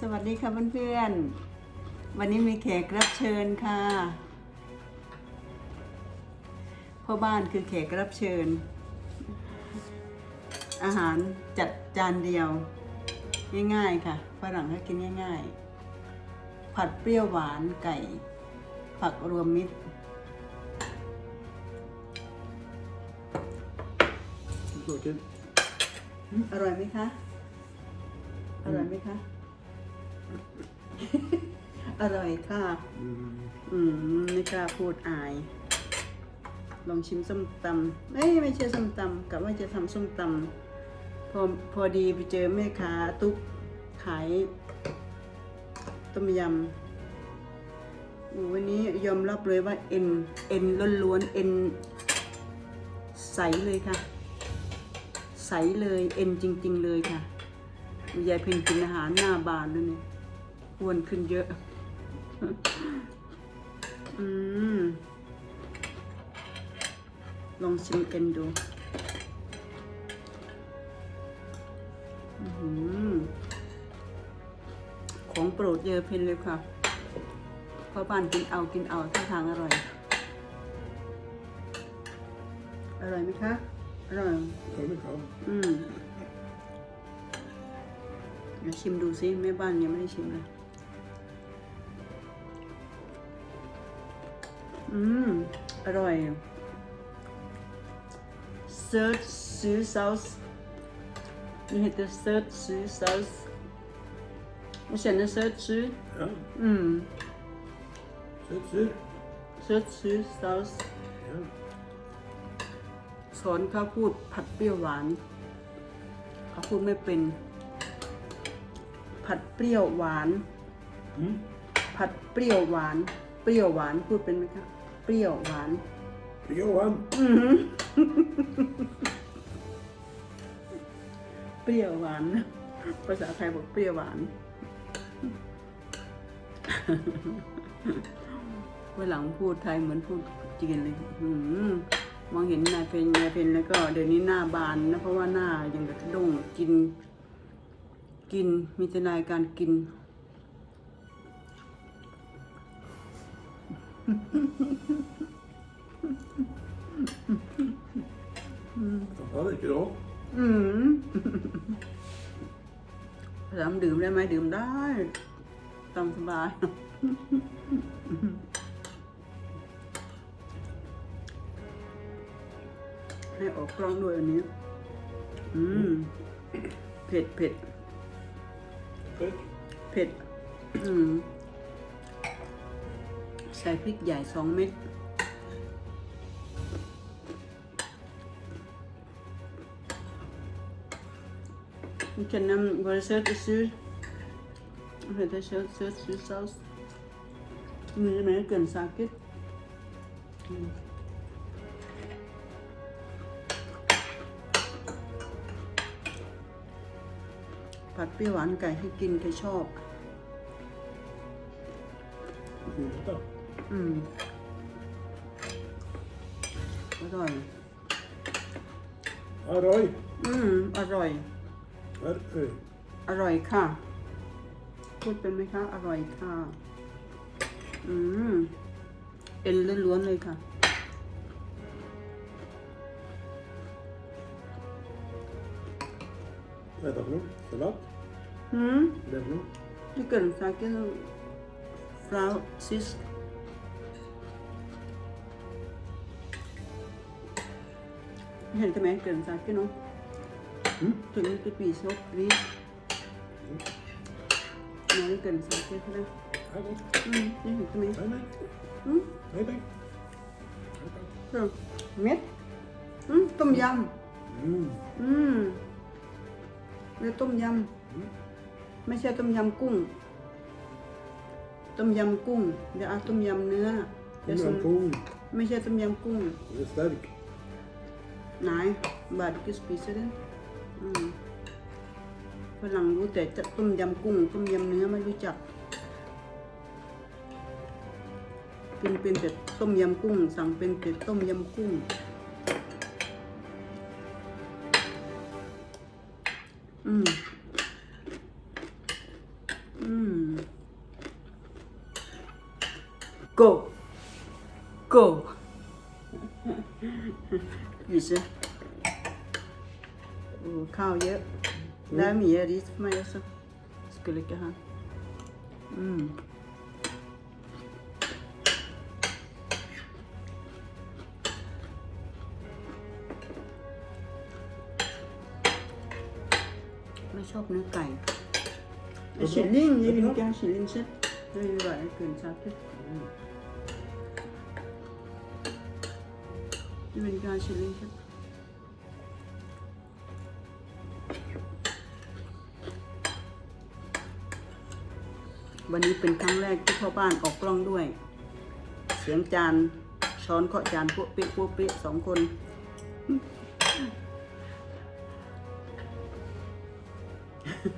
สวัสดีค่ะเพื่อนๆ วันนี้มีแขกรับเชิญค่ะพ่อบ้านคือแขกรับเชิญ อาหารจัดจานเดียว ง่ายๆค่ะฝรั่งเขากินง่ายๆ ผัดเปรี้ยวหวานไก่ ผักรวมมิตร Smaker. อร่อยไหมคะ อร่อยไหมคะ อร่อยค่ะ Mm. อืมไม่กล้าพูดอาย ลองชิมส้มตำเอ้ยไม่ใช่ส้มตำกับว่าจะทำส้มตำพอพอดีไปเจอแม่ค้าตุ๊กขายต้มยำโอ้วันนี้ยอมรับเลยว่าเอ็นเอ็นล้วนๆเอ็นใสเลยค่ะ ใสเลยเอ็นจริง ๆ เลยค่ะยายเพ็ญกินอาหารหน้าบานแล้วเนี่ยอ้วนขึ้นเยอะ อืม ลองชิมเอ็นดูอของโปรดเยอะเพนเลยค่ะเพราะบ้านกินเอากินเอาท่าทางอร่อย อร่อยไหมคะ อร่อย Kom, kom. อืมเดี๋ยวชิมดูซิแม่บ้านยังไม่ได้ชิมเลย อืม อร่อยเซิร์ชซื้อซอสนี่เห็นแต่เซิร์ชซื้อซอสไม่ใช่นะเซิร์ชซื้อ Ja, ส Ja. สอนเขาพูดผัดเปรี้ยวหวานเขาพูดไม่เป็น ผัดเปรี้ยวหวาน Hm? ผัดเปรี้ยวหวาน เปรี้ยวหวานพูดเป็นไหมคะเปรี้ยวหวาน Johan. เปรี้ยวหวาน ภาษาไทยบอกเปรี้ยวหวานวันหลังพูดไทยเหมือนพูดจีนเลยอื้อหือ มองเห็นนายเพนนายเพนแล้วก็เดี๋ยวนี้หน้าบานนะเพราะว่าหน้ายังกระด้งกิน กินมีแต่รายการกิน Dat had ik er al. อืมถามดื่มได้ไหมดื่มได้ตามสบาย ให้ออกกล้องด้วยอันนี้ อืม เผ็ดเผ็ด Kijk. เผ็ด อืม ใส่พริกใหญ่สองเม็ด Ik ken hem voor de zoutzuur. Met de zoutzuursaus. Nu met een kunstzaakje. Mm. ผัดเปรี้ยวหวานไก่ให้กินใครชอบ Hoe is dat? อืมอร่อย Aroy. อืมอร่อย Aroy. อร่อยค่ะ พูดเป็นไหมคะ อร่อยค่ะ อืมเอ็นล้วนๆเลยค่ะ Wat is dat nog? Salat? หืม Dat nog? ที่เกิดซาเกลฟราวซิสเห็นกันไหมเกิดซาเก ลเนาะ Hm? ถึงจะปีซบรีน้อยเกิดซาเกลนะ Ja, goed. อืมนี่เห็นกันไหม Nee, nee. อืม Nee, nee. เออเม็ดอืมต้มย Hm. ำอืมเรียกต้มยำ ไม่ใช่ต้มยำกุ้ง ต้มยำกุ้ง เดี๋ยวเอาต้มยำเนื้อเดี๋ยว Kom ส่ง dan, kom. ไม่ใช่ต้มยำกุ้ง Dat is sterk. ไหนบาดกิสปีซะด้วยอืมฝรั่งรู้แต่จะต้มยำกุ้ง ต้มยำเนื้อไม่รู้จัก กินเป็นเป็ดต้มยำกุ้ง สั่งเป็นเป็ดต้มยำกุ้ง อืมอืม go go อยู่ซิโอ้ข้าวเยอะได้มีเยอะดิ ไม่เยอะสักสกุลกันฮะอืมไม่ชอบเนื้อไก่ไอชิลลิ่งยี่ลิงแกงชิลลิ่งเช็ดไม่ไหวเกินชาติยี่ลิงแกงชิลลิ่งเช็ดวันนี้เป็นครั้งแรกที่พ่อบ้านออกกล้องด้วย เสียงจานช้อนเคาะจานพวกเป๊ะพวกเป๊ะสองคน เ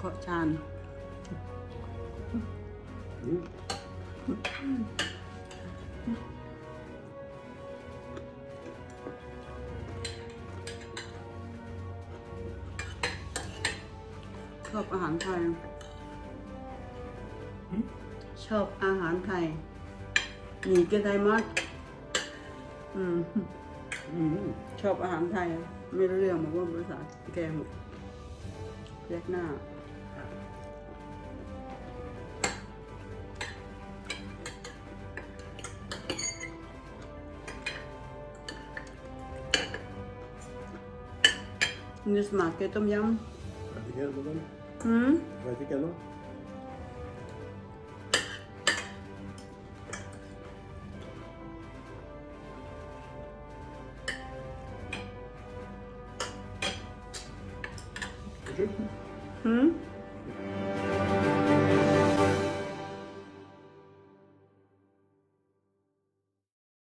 คาะจาน Mm. ชอบอาหารไทย ชอบอาหารไทยหนีกันไทยมากอืม Mm. ชอบอาหารไทย ไม่รู้เรื่องบอกว่าภาษาแกงหมดแยกหน้า Hindi sumaki. Tom yum. Pwede ka naman. Hmm? Pwede ka? Hmm?